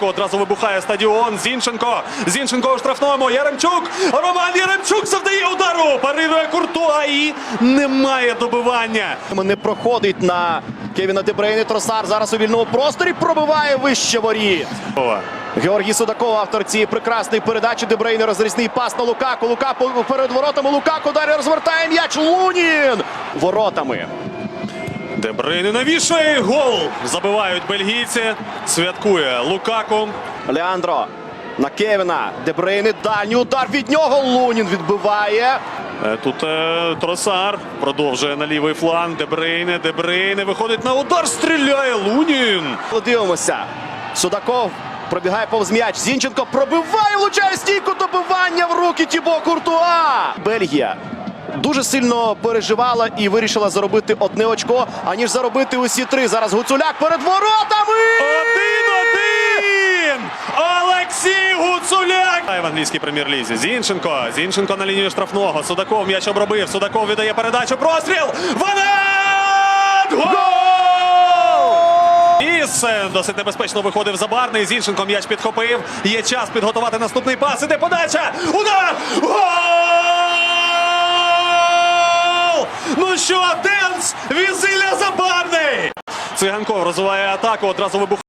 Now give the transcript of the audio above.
атаку. Одразу вибухає стадіон. Зінченко. Зінченко у штрафному. Яремчук. Роман Яремчук завдає удару. Парирує Куртуа і немає добивання. Не проходить на Кевіна Дебрейни. Тросар зараз у вільному просторі пробиває вище воріт. Георгій Судаков, автор цієї прекрасної передачі. Дебрейне розрізний пас на Лукаку. Лукаку перед воротами. Лукаку далі розвертає м'яч. Лунін воротами. Дебрини навішує гол. Забивають бельгійці. Святкує Лукаку. Леандро на Кевіна. Дебрейне дальній удар від нього. Лунін відбиває. Е, Тут е, Тросар продовжує на лівий фланг. Дебрейне, Дебрейне виходить на удар. Стріляє Лунін. Дивимося. Судаков пробігає повз м'яч. Зінченко пробиває, влучає стійку добивання в руки Тібо Куртуа. Бельгія дуже сильно переживала і вирішила заробити одне очко, аніж заробити усі три. Зараз Гуцуляк перед воротами. Один-один! Олексій Гуцуляк! В англійській прем'єр-лізі. Зінченко. Зінченко на лінію штрафного. Судаков м'яч обробив. Судаков віддає передачу. Простріл! Ванат! Гол! Іс е, досить небезпечно виходив забарний. Зінченко м'яч підхопив. Є час підготувати наступний пас. Іде подача. Удар! Що, Денс! Візиля забарний! Циганков розвиває атаку. Одразу вибух.